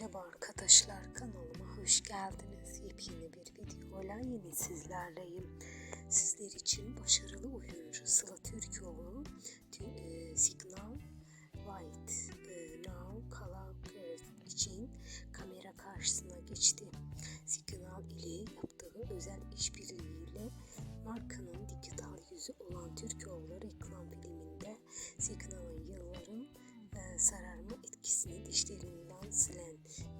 Merhaba arkadaşlar kanalıma hoş geldiniz. Yepyeni bir videoyla yine sizlerleyim. Sizler için başarılı oyuncu Sıla Türkoğlu tü- e, Signal White e, Now Color için kamera karşısına geçti. Signal ile yaptığı özel işbirliğiyle markanın dijital yüzü olan Türkoğlu reklam filminde Signal'ın yılların e, sararma etkisini dişlerinden silen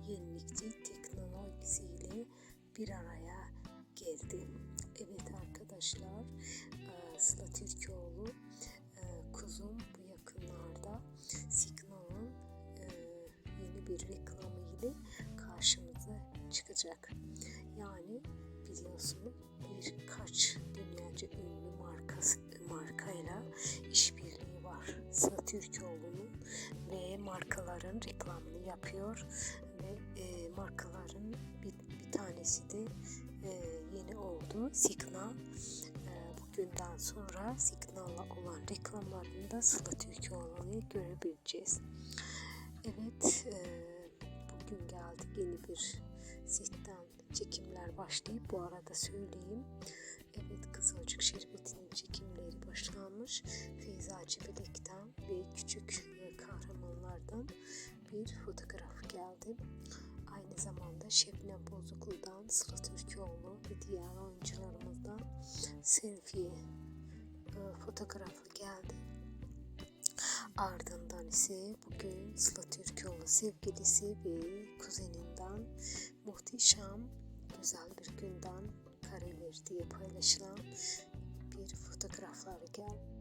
yenilikçi teknolojisiyle bir araya geldi. Evet arkadaşlar, e, Sıla Türkoğlu e, kuzum bu yakınlarda Signal'ın e, yeni bir reklamı ile karşımıza çıkacak. Yani biliyorsunuz birkaç dünyaca ünlü markası, markayla işbirliği var. Sıla Türkoğlu'nun markaların reklamını yapıyor ve e, markaların bir, bir tanesi de e, yeni oldu. Signal e, bugünden sonra Signal'la olan reklamlarında Sıla Türkoğlu'nu görebileceğiz. Evet, e, bugün geldik yeni bir setten çekimler başlayıp bu arada söyleyeyim. Evet Kızılcık Şerbeti'nin çekimleri başlanmış. Feyza Çebilek'ten ve küçük e, kahramanlardan bir fotoğraf geldi. Aynı zamanda Şebnem Bozuklu'dan Sıla Türkoğlu ve diğer oyuncularımızdan selfie e, fotoğrafı geldi. Ardından ise bugün Sıla Türkoğlu sevgilisi ve kuzeninden muhteşem güzel bir günden kareler diye paylaşılan bir fotoğraflar gel